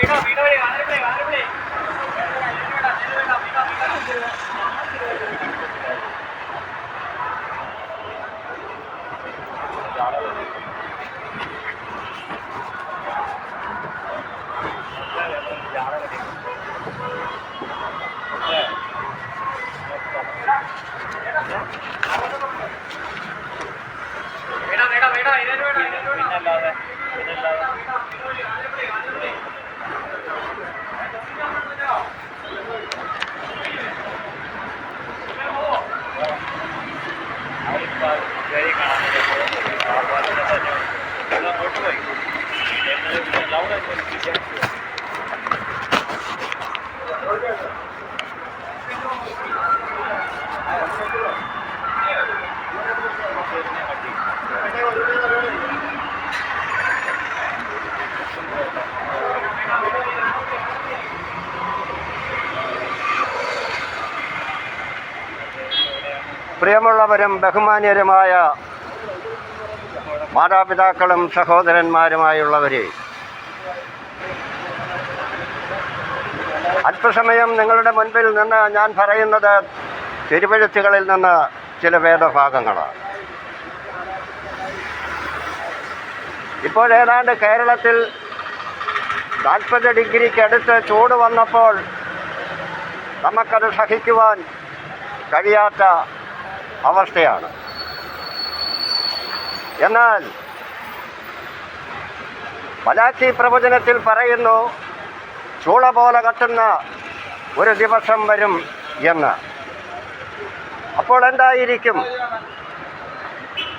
mira, mira. പ്രിയമുള്ളവരും ബഹുമാന്യരുമായ മാതാപിതാക്കളും സഹോദരന്മാരുമായുള്ളവരെ അല്പസമയം നിങ്ങളുടെ മുൻപിൽ നിന്ന് ഞാൻ പറയുന്നത് തിരുവഴുത്തുകളിൽ നിന്ന് ചില വേദഭാഗങ്ങളാണ്. ഇപ്പോൾ ഏതാണ്ട് കേരളത്തിൽ നാൽപ്പത് ഡിഗ്രിക്കടുത്ത് ചൂട് വന്നപ്പോൾ നമുക്കത് സഹിക്കുവാൻ കഴിയാത്ത അവസ്ഥയാണ്. എന്നാൽ മലാക്കി പ്രവചനത്തിൽ പറയുന്നു ചൂള പോലെ കത്തുന്ന ഒരു ദിവസം വരും എന്ന്. അപ്പോൾ എന്തായിരിക്കും?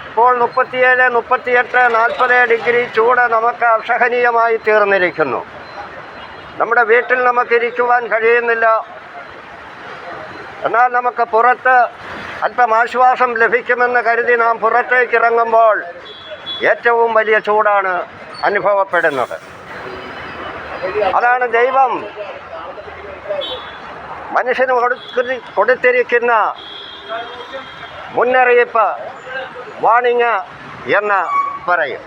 ഇപ്പോൾ മുപ്പത്തിയേഴ് മുപ്പത്തിയെട്ട് നാൽപ്പത് ഡിഗ്രി ചൂട് നമുക്ക് അസഹനീയമായി തീർന്നിരിക്കുന്നു. നമ്മുടെ വീട്ടിൽ നമുക്ക് ഇരിക്കുവാൻ കഴിയുന്നില്ല. എന്നാൽ നമുക്ക് പുറത്ത് അല്പം ആശ്വാസം ലഭിക്കുമെന്ന് കരുതി നാം പുറത്തേക്ക് ഇറങ്ങുമ്പോൾ ഏറ്റവും വലിയ ചൂടാണ് അനുഭവപ്പെടുന്നത്. അതാണ് ദൈവം മനുഷ്യന് കൊടുത്തി കൊടുത്തിരിക്കുന്ന മുന്നറിയിപ്പ് വാണിങ് എന്ന് പറയും.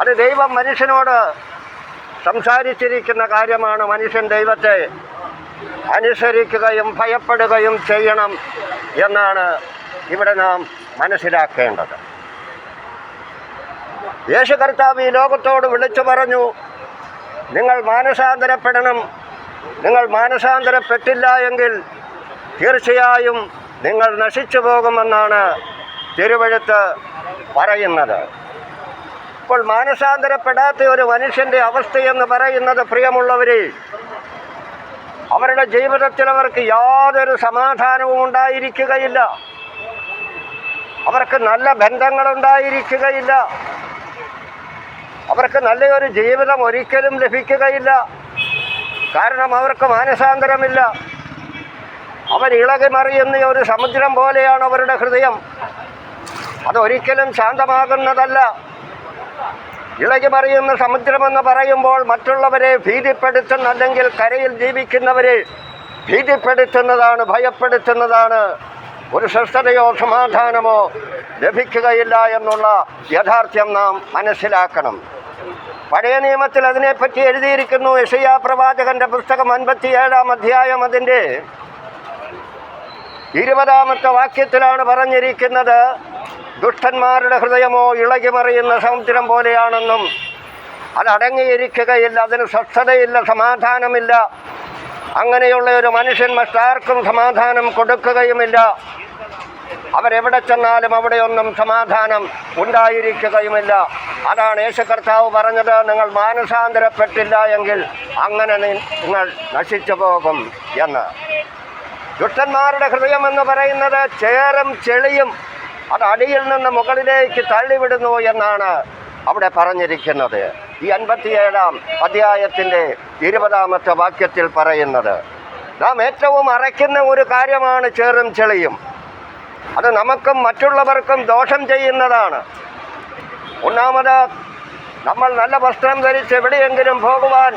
അത് ദൈവം മനുഷ്യനോട് സംസാരിച്ചിരിക്കുന്ന കാര്യമാണ് മനുഷ്യൻ ദൈവത്തെ അനുസരിക്കുകയും ഭയപ്പെടുകയും ചെയ്യണം എന്നാണ് ഇവിടെ നാം മനസ്സിലാക്കേണ്ടത്. യേശു കർത്താവ് ഈ ലോകത്തോട് വിളിച്ചു പറഞ്ഞു നിങ്ങൾ മാനസാന്തരപ്പെടണം. നിങ്ങൾ മാനസാന്തരപ്പെട്ടില്ല എങ്കിൽ തീർച്ചയായും നിങ്ങൾ നശിച്ചു പോകുമെന്നാണ് തിരുവഴുത്ത് പറയുന്നത്. ഇപ്പോൾ മാനസാന്തരപ്പെടാത്ത ഒരു മനുഷ്യന്റെ അവസ്ഥയെന്ന് പറയുന്നത് പ്രിയമുള്ളവരെ അവരുടെ ജീവിതത്തിൽ അവർക്ക് യാതൊരു സമാധാനവും ഉണ്ടായിരിക്കുകയില്ല. അവർക്ക് നല്ല ബന്ധങ്ങളുണ്ടായിരിക്കുകയില്ല. അവർക്ക് നല്ലൊരു ജീവിതം ഒരിക്കലും ലഭിക്കുകയില്ല. കാരണം അവർക്ക് മാനസാന്തരമില്ല. അവർ ഇളകി മറിയുന്ന ഒരു സമുദ്രം പോലെയാണ് അവരുടെ ഹൃദയം. അതൊരിക്കലും ശാന്തമാകുന്നതല്ല. ഇളകി മറിയുന്ന സമുദ്രമെന്ന് പറയുമ്പോൾ മറ്റുള്ളവരെ ഭീതിപ്പെടുത്തുന്ന അല്ലെങ്കിൽ കരയിൽ ജീവിക്കുന്നവരെ ഭീതിപ്പെടുത്തുന്നതാണ് ഭയപ്പെടുത്തുന്നതാണ്. ഒരു സ്വസ്ഥതയോ സമാധാനമോ ലഭിക്കുകയില്ല എന്നുള്ള യാഥാർത്ഥ്യം നാം മനസ്സിലാക്കണം. പഴയ നിയമത്തിൽ അതിനെപ്പറ്റി എഴുതിയിരിക്കുന്നു. യഷയാ പ്രവാചകന്റെ പുസ്തകം അൻപത്തിയേഴാം അധ്യായം അതിന്റെ ഇരുപതാമത്തെ വാക്യത്തിലാണ് പറഞ്ഞിരിക്കുന്നത്. ദുഷ്ടന്മാരുടെ ഹൃദയമോ ഇളകി മറിയുന്ന സമുദ്രം പോലെയാണെന്നും അതടങ്ങിയിരിക്കുകയില്ല അതിന് സ്വസ്ഥതയില്ല സമാധാനമില്ല. അങ്ങനെയുള്ള ഒരു മനുഷ്യൻ മറ്റാർക്കും സമാധാനം കൊടുക്കുകയുമില്ല. അവരെവിടെ ചെന്നാലും അവിടെയൊന്നും സമാധാനം ഉണ്ടായിരിക്കുകയുമില്ല. അതാണ് യേശു കർത്താവ് പറഞ്ഞത് നിങ്ങൾ മാനസാന്തരപ്പെട്ടില്ല എങ്കിൽ അങ്ങനെ നിങ്ങൾ നശിച്ചു പോകും എന്ന്. ദുഷ്ടന്മാരുടെ ഹൃദയം എന്ന് പറയുന്നത് ചേരം ചെളിയും അത് അടിയിൽ നിന്ന് മുകളിലേക്ക് തള്ളിവിടുന്നു എന്നാണ് അവിടെ പറഞ്ഞിരിക്കുന്നത്. ഈ അൻപത്തിയേഴാം അധ്യായത്തിന്റെ ഇരുപതാമത്തെ വാക്യത്തിൽ പറയുന്നത്. നാം ഏറ്റവും അറയ്ക്കുന്ന ഒരു കാര്യമാണ് ചേറും ചെളിയും. അത് നമുക്കും മറ്റുള്ളവർക്കും ദോഷം ചെയ്യുന്നതാണ്. ഒന്നാമത് നമ്മൾ നല്ല വസ്ത്രം ധരിച്ച് എവിടെയെങ്കിലും പോകുവാൻ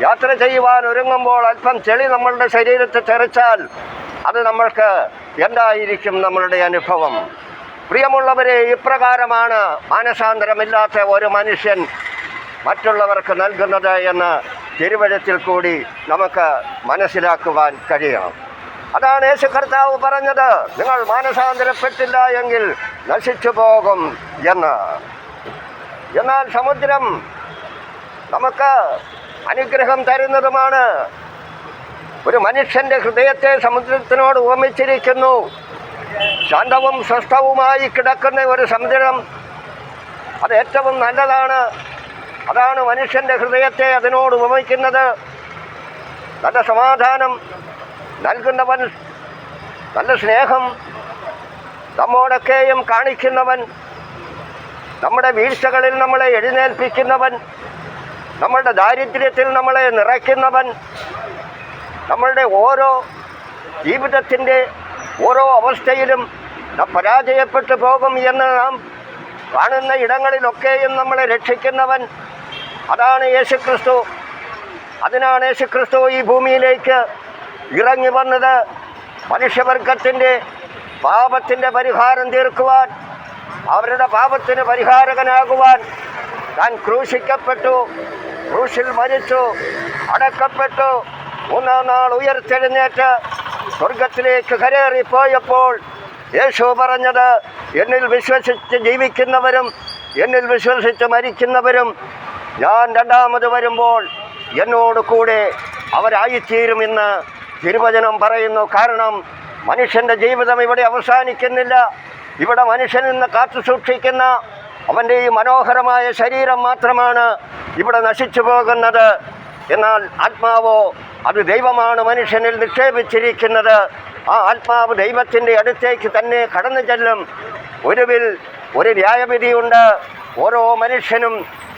യാത്ര ചെയ്യുവാൻ ഒരുങ്ങുമ്പോൾ അല്പം ചെളി നമ്മളുടെ ശരീരത്തിൽ തെറിച്ചാൽ അത് നമ്മൾക്ക് എന്തായിരിക്കും നമ്മളുടെ അനുഭവം? പ്രിയമുള്ളവരെ ഇപ്രകാരമാണ് മാനസാന്തരമില്ലാത്ത ഒരു മനുഷ്യൻ മറ്റുള്ളവർക്ക് നൽകുന്നത് എന്ന് തിരുവഴുത്തിൽ കൂടി നമുക്ക് മനസ്സിലാക്കുവാൻ കഴിയണം. അതാണ് യേശു കർത്താവ് പറഞ്ഞത് നിങ്ങൾ മാനസാന്തരപ്പെട്ടില്ല എങ്കിൽ നശിച്ചു പോകും എന്ന്. എന്നാൽ സമുദ്രം നമുക്ക് അനുഗ്രഹം തരുന്നതുമാണ്. ഒരു മനുഷ്യന്റെ ഹൃദയത്തെ സമുദ്രത്തിനോട് ഉപമിച്ചിരിക്കുന്നു. ശാന്തവും സ്വസ്ഥവുമായി കിടക്കുന്ന ഒരു സമുദ്രം. അത് ഏറ്റവും നല്ലതാണ്. അതാണ് മനുഷ്യന്റെ ഹൃദയത്തെ അതിനോട് ഉപമിക്കുന്നത്. നല്ല സമാധാനം നൽകുന്നവൻ നല്ല സ്നേഹം നമ്മോടൊക്കെയും കാണിക്കുന്നവൻ നമ്മുടെ വീഴ്ചകളിൽ നമ്മളെ എഴുന്നേൽപ്പിക്കുന്നവൻ നമ്മളുടെ ദാരിദ്ര്യത്തിൽ നമ്മളെ നിറയ്ക്കുന്നവൻ നമ്മളുടെ ഓരോ ജീവിതത്തിന്റെ ഓരോ അവസ്ഥയിലും പരാജയപ്പെട്ടു പോകും എന്ന് നാം കാണുന്ന ഇടങ്ങളിലൊക്കെയും നമ്മളെ രക്ഷിക്കുന്നവൻ അതാണ് യേശുക്രിസ്തു. അതിനാണ് യേശുക്രിസ്തു ഈ ഭൂമിയിലേക്ക് ഇറങ്ങി വന്നത്. മനുഷ്യവർഗത്തിന്റെ പാപത്തിന്റെ പരിഹാരം തീർക്കുവാൻ അവരുടെ പാപത്തിന് പരിഹാരകനാകുവാൻ താൻ ക്രൂശിക്കപ്പെട്ടു ക്രൂശിൽ മരിച്ചു അടക്കപ്പെട്ടു. മൂന്നാം നാൾ ഉയർത്തെഴുന്നേറ്റ് സ്വർഗത്തിലേക്ക് കരേറിപ്പോയപ്പോൾ യേശു പറഞ്ഞത് എന്നിൽ വിശ്വസിച്ച് ജീവിക്കുന്നവരും എന്നിൽ വിശ്വസിച്ച് മരിക്കുന്നവരും ഞാൻ രണ്ടാമത് വരുമ്പോൾ എന്നോട് കൂടെ അവരായിത്തീരുമെന്ന് തിരുവചനം പറയുന്നു. കാരണം മനുഷ്യന്റെ ജീവിതം ഇവിടെ അവസാനിക്കുന്നില്ല. ഇവിടെ മനുഷ്യൻ ഇന്ന് കാത്തു സൂക്ഷിക്കുന്ന അവന്റെ ഈ മനോഹരമായ ശരീരം മാത്രമാണ് ഇവിടെ നശിച്ചു പോകുന്നത്. എന്നാൽ ആത്മാവോ അത് ദൈവമാണ് മനുഷ്യനിൽ നിക്ഷേപിച്ചിരിക്കുന്നത്. ആ ആത്മാവ് ദൈവത്തിന്റെ അടുത്തേക്ക് തന്നെ കടന്നു ചെല്ലും. ഒരുവിൽ ഒരു ന്യായവിധിയുണ്ട്. ഓരോ മനുഷ്യനും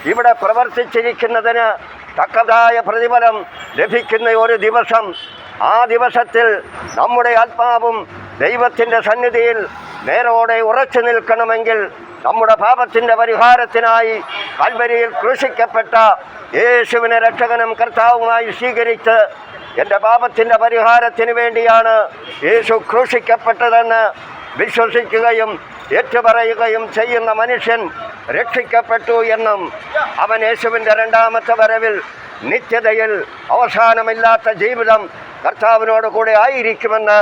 ഇവിടെ പ്രവർത്തിച്ചിരിക്കുന്നതിന് തക്കതായ പ്രതിഫലം ലഭിക്കുന്ന ഒരു ദിവസം. ആ ദിവസത്തിൽ നമ്മുടെ ആത്മാവും ദൈവത്തിന്റെ സന്നിധിയിൽ നേരോടെ ഉറച്ചു നിൽക്കണമെങ്കിൽ നമ്മുടെ പാപത്തിന്റെ പരിഹാരത്തിനായി കൽവരിയിൽ ക്രൂശിക്കപ്പെട്ട യേശുവിനെ രക്ഷകനും കർത്താവുമായി സ്വീകരിച്ച് എന്റെ പാപത്തിന്റെ പരിഹാരത്തിന് വേണ്ടിയാണ് യേശു ക്രൂശിക്കപ്പെട്ടതെന്ന് വിശ്വസിക്കുകയും ഏറ്റുപറയുകയും ചെയ്യുന്ന മനുഷ്യൻ രക്ഷിക്കപ്പെട്ടു എന്നും അവൻ യേശുവിന്റെ രണ്ടാമത്തെ വരവിൽ നിത്യതയിൽ അവസാനമില്ലാത്ത ജീവിതം കർത്താവിനോട് കൂടെ ആയിരിക്കുമെന്ന്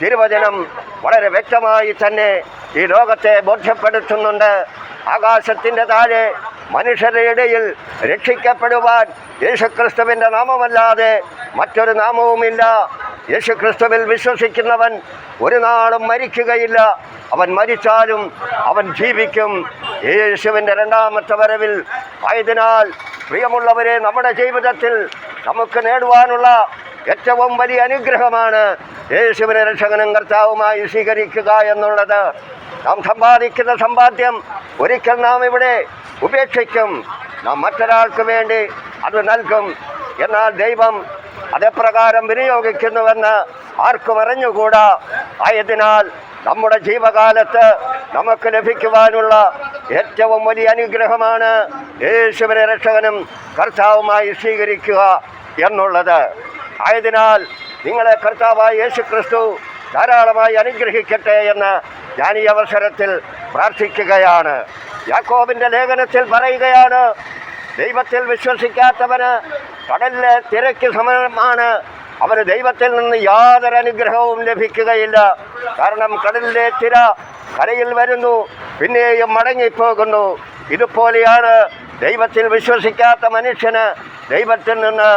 തിരുവചനം വളരെ വ്യക്തമായി തന്നെ ഈ ലോകത്തെ ബോധ്യപ്പെടുത്തുന്നുണ്ട്. ആകാശത്തിന്റെ താഴെ മനുഷ്യരുടെ ഇടയിൽ രക്ഷിക്കപ്പെടുവാൻ യേശുക്രിസ്തുവിന്റെ നാമമല്ലാതെ മറ്റൊരു നാമവുമില്ല. യേശുക്രിസ്തുവിൽ വിശ്വസിക്കുന്നവൻ ഒരു നാളും മരിക്കുകയില്ല. അവൻ മരിച്ചാലും അവൻ ജീവിക്കും. യേശുവിന്റെ രണ്ടാമത്തെ വരവിൽ ആയതിനാൽ പ്രിയമുള്ളവരെ നമ്മുടെ ജീവിതത്തിൽ നമുക്ക് നേടുവാനുള്ള ഏറ്റവും വലിയ അനുഗ്രഹമാണ് യേശുവിനെ രക്ഷകനും കർത്താവുമായി സ്വീകരിക്കുക എന്നുള്ളത്. നാം സമ്പാദിക്കുന്ന സമ്പാദ്യം ഒരിക്കൽ നാം ഇവിടെ ഉപേക്ഷിക്കും. നാം മറ്റൊരാൾക്ക് വേണ്ടി അത് നൽകും. എന്നാൽ ദൈവം അതെപ്രകാരം വിനിയോഗിക്കുന്നുവെന്ന് ആർക്കും അറിഞ്ഞുകൂടാ. ആയതിനാൽ നമ്മുടെ ജീവകാലത്ത് നമുക്ക് ലഭിക്കുവാനുള്ള ഏറ്റവും വലിയ അനുഗ്രഹമാണ് യേശുവിനെ രക്ഷകനും കർത്താവുമായി സ്വീകരിക്കുക എന്നുള്ളത്. ആയതിനാൽ നിങ്ങളെ കർത്താവായ യേശു ക്രിസ്തു ധാരാളമായി അനുഗ്രഹിക്കട്ടെ എന്ന് ഞാൻ ഈ അവസരത്തിൽ പ്രാർത്ഥിക്കുകയാണ്. യാക്കോബിന്റെ ലേഖനത്തിൽ പറയുകയാണ് ദൈവത്തിൽ വിശ്വസിക്കാത്തവന് കടലിലെ തിരക്ക് സമമാണ് അവന് ദൈവത്തിൽ നിന്ന് യാതൊരു അനുഗ്രഹവും ലഭിക്കുകയില്ല. കാരണം കടലിലെ തിര കരയിൽ വരുന്നു പിന്നെയും മടങ്ങിപ്പോകുന്നു. ഇതുപോലെയാണ് ദൈവത്തിൽ വിശ്വസിക്കാത്ത മനുഷ്യന് ദൈവത്തിൽ നിന്ന്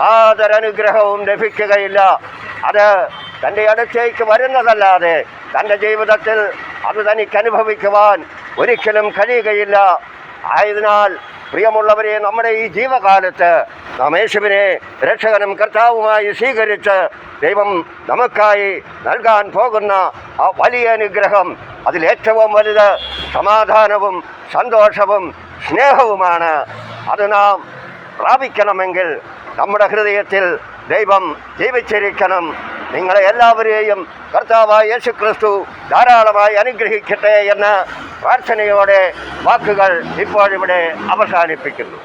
യാതൊരു അനുഗ്രഹവും ലഭിക്കുകയില്ല. അത് തന്റെ അടുത്തേക്ക് വരുന്നതല്ലാതെ തന്റെ ജീവിതത്തിൽ അത് തനിക്ക് അനുഭവിക്കുവാൻ ഒരിക്കലും കഴിയുകയില്ല. ആയതിനാൽ പ്രിയമുള്ളവരെ നമ്മുടെ ഈ ജീവകാലത്ത് നാം യേശുവിനെ രക്ഷകനും കർത്താവുമായി സ്വീകരിച്ച് ദൈവം നമുക്കായി നൽകാൻ പോകുന്ന ആ വലിയ അനുഗ്രഹം അതിലേറ്റവും വലുത് സമാധാനവും സന്തോഷവും സ്നേഹവുമാണ്. അത് നാം പ്രാപിക്കണമെങ്കിൽ നമ്മുടെ ഹൃദയത്തിൽ ദൈവം ജീവിച്ചിരിക്കണം. നിങ്ങളെ എല്ലാവരെയും കർത്താവായ യേശു ക്രിസ്തു ധാരാളമായി അനുഗ്രഹിക്കട്ടെ എന്ന പ്രാർത്ഥനയോടെ വാക്കുകൾ ഇപ്പോഴിവിടെ അവസാനിപ്പിക്കുന്നു.